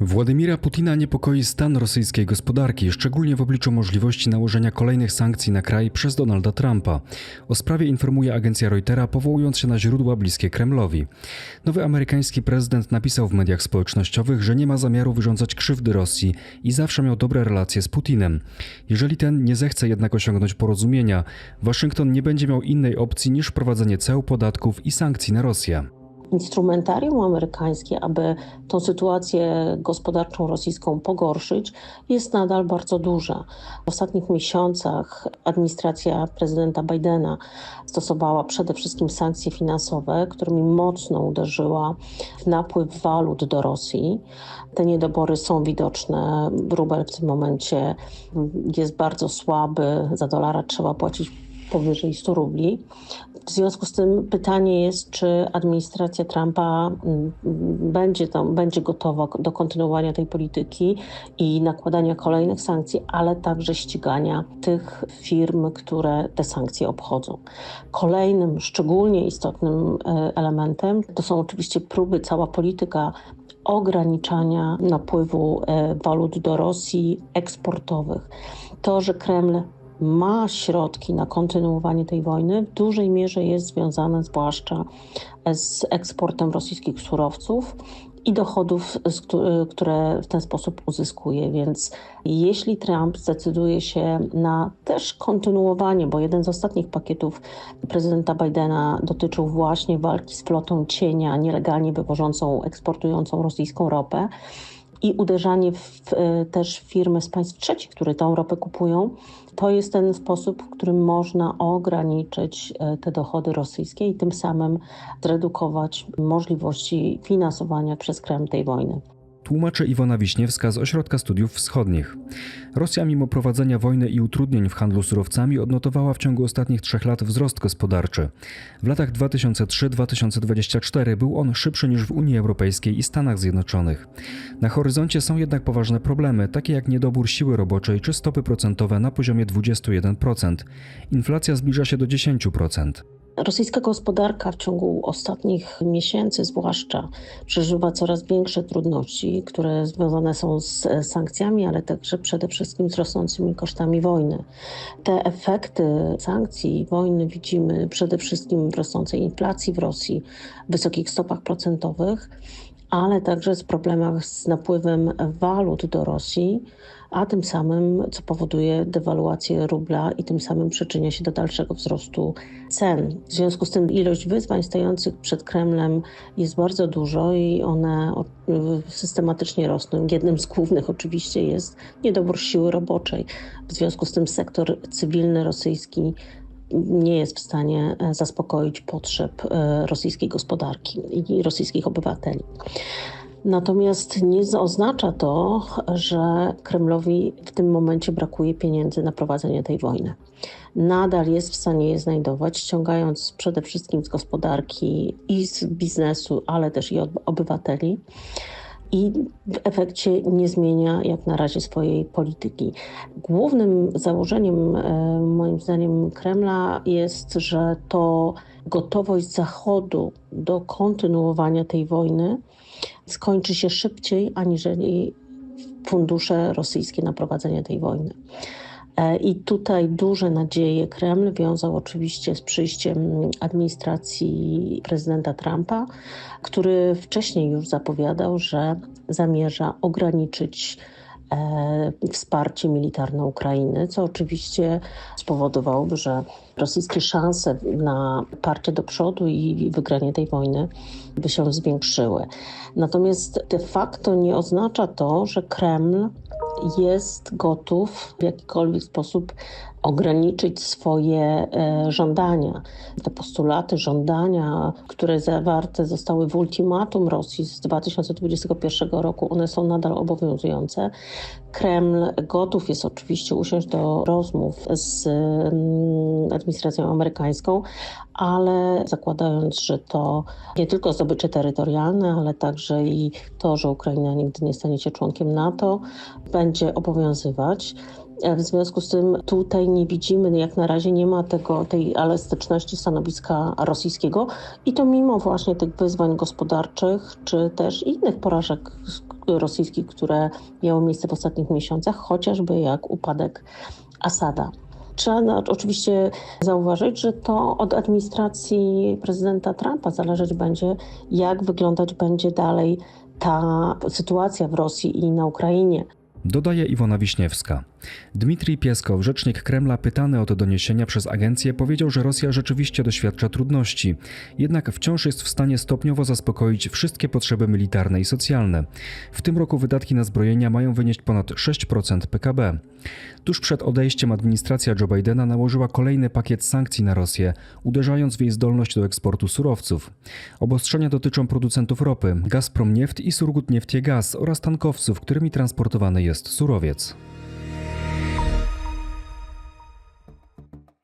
Władimira Putina niepokoi stan rosyjskiej gospodarki, szczególnie w obliczu możliwości nałożenia kolejnych sankcji na kraj przez Donalda Trumpa. O sprawie informuje agencja Reutera, powołując się na źródła bliskie Kremlowi. Nowy amerykański prezydent napisał w mediach społecznościowych, że nie ma zamiaru wyrządzać krzywdy Rosji i zawsze miał dobre relacje z Putinem. Jeżeli ten nie zechce jednak osiągnąć porozumienia, Waszyngton nie będzie miał innej opcji niż wprowadzenie ceł, podatków i sankcji na Rosję. Instrumentarium amerykańskie, aby tą sytuację gospodarczą rosyjską pogorszyć, jest nadal bardzo duże. W ostatnich miesiącach administracja prezydenta Bidena stosowała przede wszystkim sankcje finansowe, którymi mocno uderzyła w napływ walut do Rosji. Te niedobory są widoczne. Rubel w tym momencie jest bardzo słaby. Za dolara trzeba płacić powyżej 100 rubli. W związku z tym pytanie jest, czy administracja Trumpa mm, będzie, tam, będzie gotowa do kontynuowania tej polityki i nakładania kolejnych sankcji, ale także ścigania tych firm, które te sankcje obchodzą. Kolejnym szczególnie istotnym e, elementem to są oczywiście próby, cała polityka ograniczania napływu e, walut do Rosji eksportowych. To, że Kreml ma środki na kontynuowanie tej wojny, w dużej mierze jest związane zwłaszcza z eksportem rosyjskich surowców i dochodów, które w ten sposób uzyskuje. Więc jeśli Trump zdecyduje się na też kontynuowanie, bo jeden z ostatnich pakietów prezydenta Bidena dotyczył właśnie walki z flotą cienia nielegalnie wywożącą, eksportującą rosyjską ropę, i uderzanie w, też firmy z państw trzecich, które tą ropę kupują, to jest ten sposób, w którym można ograniczyć te dochody rosyjskie i tym samym zredukować możliwości finansowania przez Kreml tej wojny. Tłumaczy Iwona Wiśniewska z Ośrodka Studiów Wschodnich. Rosja, mimo prowadzenia wojny i utrudnień w handlu surowcami, odnotowała w ciągu ostatnich trzech lat wzrost gospodarczy. W latach 2003-2024 był on szybszy niż w Unii Europejskiej i Stanach Zjednoczonych. Na horyzoncie są jednak poważne problemy, takie jak niedobór siły roboczej czy stopy procentowe na poziomie 21%. Inflacja zbliża się do 10%. Rosyjska gospodarka w ciągu ostatnich miesięcy, zwłaszcza, przeżywa coraz większe trudności, które związane są z sankcjami, ale także przede wszystkim z rosnącymi kosztami wojny. Te efekty sankcji wojny widzimy przede wszystkim w rosnącej inflacji w Rosji, wysokich stopach procentowych, ale także z problemach z napływem walut do Rosji a tym samym, co powoduje dewaluację rubla i tym samym przyczynia się do dalszego wzrostu cen. W związku z tym ilość wyzwań stojących przed Kremlem jest bardzo dużo i one systematycznie rosną. Jednym z głównych oczywiście jest niedobór siły roboczej. W związku z tym sektor cywilny rosyjski nie jest w stanie zaspokoić potrzeb rosyjskiej gospodarki i rosyjskich obywateli. Natomiast nie oznacza to, że Kremlowi w tym momencie brakuje pieniędzy na prowadzenie tej wojny. Nadal jest w stanie je znajdować, ściągając przede wszystkim z gospodarki i z biznesu, ale też i od obywateli. I w efekcie nie zmienia jak na razie swojej polityki. Głównym założeniem, moim zdaniem, Kremla jest, że to gotowość Zachodu do kontynuowania tej wojny skończy się szybciej aniżeli fundusze rosyjskie na prowadzenie tej wojny. I tutaj duże nadzieje Kreml wiązał oczywiście z przyjściem administracji prezydenta Trumpa, który wcześniej już zapowiadał, że zamierza ograniczyć e, wsparcie militarne Ukrainy, co oczywiście spowodowałoby, że rosyjskie szanse na parcie do przodu i wygranie tej wojny by się zwiększyły. Natomiast de facto nie oznacza to, że Kreml jest gotów w jakikolwiek sposób ograniczyć swoje e, żądania. Te postulaty, żądania, które zawarte zostały w ultimatum Rosji z 2021 roku, one są nadal obowiązujące. Kreml gotów jest oczywiście usiąść do rozmów z mm, administracją amerykańską, ale zakładając, że to nie tylko zdobycze terytorialne, ale także i to, że Ukraina nigdy nie stanie się członkiem NATO, będzie obowiązywać. E, W związku z tym tutaj nie widzimy, jak na razie nie ma tego, tej elastyczności stanowiska rosyjskiego i to mimo właśnie tych wyzwań gospodarczych, czy też innych porażek rosyjskich, które miały miejsce w ostatnich miesiącach, chociażby jak upadek Asada. Trzeba oczywiście zauważyć, że to od administracji prezydenta Trumpa zależeć będzie, jak wyglądać będzie dalej ta sytuacja w Rosji i na Ukrainie. Dodaje Iwona Wiśniewska. Dmitrij Pieskow, rzecznik Kremla, pytany o te doniesienia przez agencję, powiedział, że Rosja rzeczywiście doświadcza trudności, jednak wciąż jest w stanie stopniowo zaspokoić wszystkie potrzeby militarne i socjalne. W tym roku wydatki na zbrojenia mają wynieść ponad 6% PKB. Tuż przed odejściem administracja Joe Bidena nałożyła kolejny pakiet sankcji na Rosję, uderzając w jej zdolność do eksportu surowców. Obostrzenia dotyczą producentów ropy, Gazprom Nieft i Surgut Gaz oraz tankowców, którymi transportowany jest surowiec.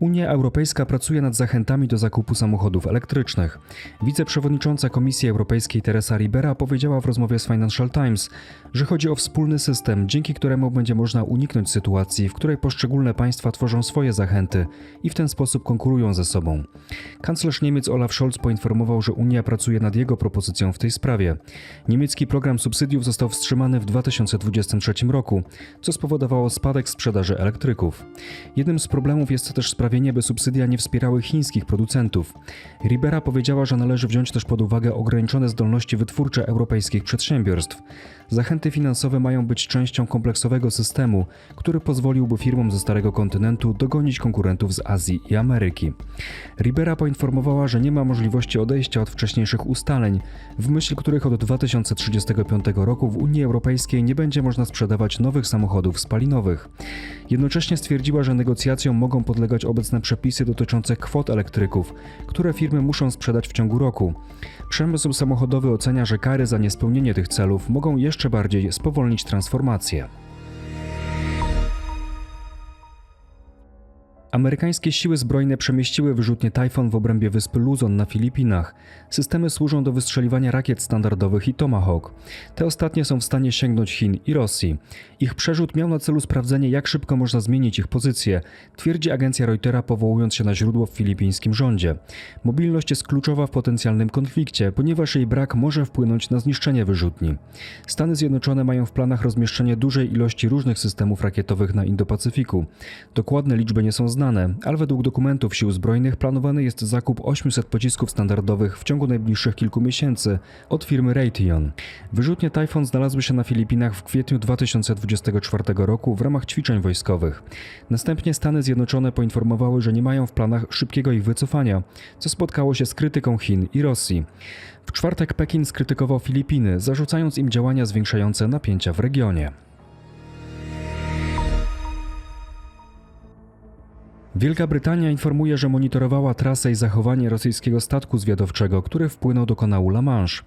Unia Europejska pracuje nad zachętami do zakupu samochodów elektrycznych. Wiceprzewodnicząca Komisji Europejskiej Teresa Ribera powiedziała w rozmowie z Financial Times, że chodzi o wspólny system, dzięki któremu będzie można uniknąć sytuacji, w której poszczególne państwa tworzą swoje zachęty i w ten sposób konkurują ze sobą. Kanclerz Niemiec Olaf Scholz poinformował, że Unia pracuje nad jego propozycją w tej sprawie. Niemiecki program subsydiów został wstrzymany w 2023 roku, co spowodowało spadek sprzedaży elektryków. Jednym z problemów jest też sprawienie, by subsydia nie wspierały chińskich producentów. Ribera powiedziała, że należy wziąć też pod uwagę ograniczone zdolności wytwórcze europejskich przedsiębiorstw. Zachęty finansowe mają być częścią kompleksowego systemu, który pozwoliłby firmom ze Starego Kontynentu dogonić konkurentów z Azji i Ameryki. Ribera poinformowała, że nie ma możliwości odejścia od wcześniejszych ustaleń, w myśl których od 2035 roku w Unii Europejskiej nie będzie można sprzedawać nowych samochodów spalinowych. Jednocześnie stwierdziła, że negocjacjom mogą podlegać obecne przepisy dotyczące kwot elektryków, które firmy muszą sprzedać w ciągu roku. Przemysł samochodowy ocenia, że kary za niespełnienie tych celów mogą jeszcze bardziej spowolnić transformację. Amerykańskie siły zbrojne przemieściły wyrzutnie Typhoon w obrębie wyspy Luzon na Filipinach. Systemy służą do wystrzeliwania rakiet standardowych i Tomahawk. Te ostatnie są w stanie sięgnąć Chin i Rosji. Ich przerzut miał na celu sprawdzenie, jak szybko można zmienić ich pozycję, twierdzi agencja Reutera, powołując się na źródło w filipińskim rządzie. Mobilność jest kluczowa w potencjalnym konflikcie, ponieważ jej brak może wpłynąć na zniszczenie wyrzutni. Stany Zjednoczone mają w planach rozmieszczenie dużej ilości różnych systemów rakietowych na Indo-Pacyfiku. Dokładne liczby nie są znane ale według dokumentów sił zbrojnych planowany jest zakup 800 pocisków standardowych w ciągu najbliższych kilku miesięcy od firmy Raytheon. Wyrzutnie Typhoon znalazły się na Filipinach w kwietniu 2024 roku w ramach ćwiczeń wojskowych. Następnie Stany Zjednoczone poinformowały, że nie mają w planach szybkiego ich wycofania, co spotkało się z krytyką Chin i Rosji. W czwartek Pekin skrytykował Filipiny, zarzucając im działania zwiększające napięcia w regionie. Wielka Brytania informuje, że monitorowała trasę i zachowanie rosyjskiego statku zwiadowczego, który wpłynął do kanału La Manche.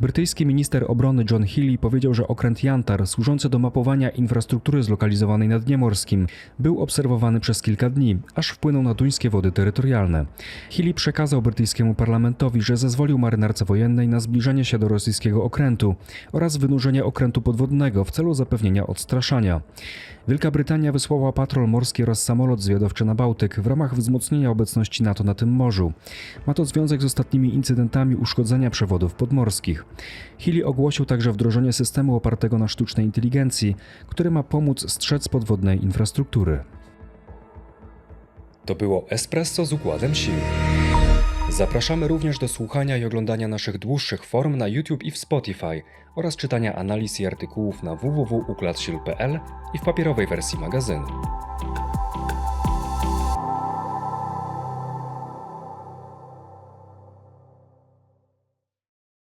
Brytyjski minister obrony John Healey powiedział, że okręt Jantar, służący do mapowania infrastruktury zlokalizowanej na dnie morskim, był obserwowany przez kilka dni, aż wpłynął na duńskie wody terytorialne. Healey przekazał brytyjskiemu parlamentowi, że zezwolił marynarce wojennej na zbliżenie się do rosyjskiego okrętu oraz wynurzenie okrętu podwodnego w celu zapewnienia odstraszania. Wielka Brytania wysłała patrol morski oraz samolot zwiadowczy na Bałtyk w ramach wzmocnienia obecności NATO na tym morzu. Ma to związek z ostatnimi incydentami uszkodzenia przewodów podmorskich. Healy ogłosił także wdrożenie systemu opartego na sztucznej inteligencji, który ma pomóc strzec podwodnej infrastruktury. To było Espresso z układem sił. Zapraszamy również do słuchania i oglądania naszych dłuższych form na YouTube i w Spotify oraz czytania analiz i artykułów na www.układsil.pl i w papierowej wersji magazynu.